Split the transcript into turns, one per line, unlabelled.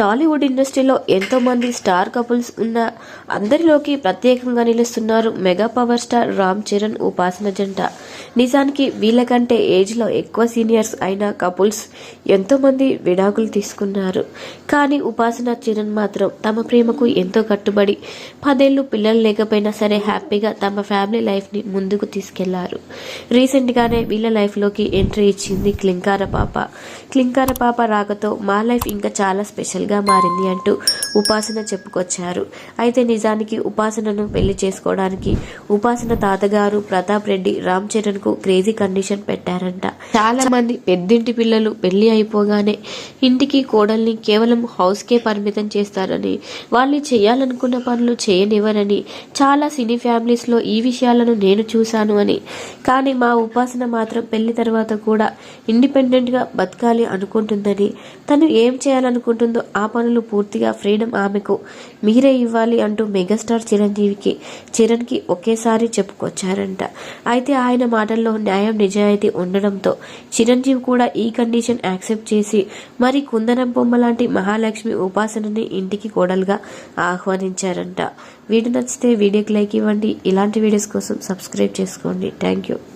టాలీవుడ్ ఇండస్ట్రీలో ఎంతోమంది star couples ఉన్న అందరిలోకి ప్రత్యేకంగా నిలుస్తున్నారు mega power star Ram Charan Upasana జంట. నిజానికి వీళ్ళకంటే ఏజ్లో ఎక్కువ సీనియర్స్ అయిన కపుల్స్ ఎంతోమంది విడాకులు తీసుకున్నారు. కానీ ఉపాసన చరణ్ మాత్రం తమ ప్రేమకు ఎంతో కట్టుబడి పదేళ్ళు పిల్లలు లేకపోయినా సరే హ్యాపీగా తమ ఫ్యామిలీ లైఫ్ని ముందుకు తీసుకెళ్ళారు. రీసెంట్గానే వీళ్ళ లైఫ్లోకి ఎంట్రీ ఇచ్చింది క్లింకార పాప. క్లింకార పాప రాకతో మా లైఫ్ ఇంకా చాలా స్పెషల్గా మారింది అంటూ ఉపాసన చెప్పుకొచ్చారు. అయితే నిజానికి ఉపాసనను పెళ్ళి చేసుకోవడానికి ఉపాసన తాతగారు ప్రతాప్ రెడ్డి రామ్ చరణ్కు క్రేజీ కండిషన్ పెట్టారంట. చాలా మంది పెద్దింటి పిల్లలు పెళ్ళి అయిపోగానే ఇంటికి కోడల్ని కేవలం హౌస్కే పరిమితం చేస్తారని వాళ్ళు చేయాలనుకున్న పనులు చేయనివ్వరని చాలా సినీ ఫ్యామిలీస్లో ఈ విషయాలను నేను చూశాను అని. కానీ మా ఉపాసన మాత్రం పెళ్ళి తర్వాత కూడా ఇండిపెండెంట్గా బతకాలి అనుకుంటుందని తను ఏం చేయాలనుకుంటుందో ఆ పనులు పూర్తిగా ఫ్రీడమ్ ఆమెకు మీరే ఇవ్వాలి అంటూ మెగాస్టార్ చిరంజీవికి చిరణ్కి ఒకేసారి చెప్పుకొచ్చారంట. అయితే ఆయన మాటల్లో న్యాయం నిజాయితీ ఉండడంతో చిరంజీవి కూడా ఈ కండిషన్ యాక్సెప్ట్ చేసి మరి కుందనం బొమ్మ లాంటి మహాలక్ష్మి ఉపాసనని ఇంటికి కోడలుగా ఆహ్వానించారంట. వీడియో నచ్చితే వీడియోకి లైక్ ఇవ్వండి. ఇలాంటి వీడియోస్ కోసం సబ్స్క్రైబ్ చేసుకోండి. Thank you.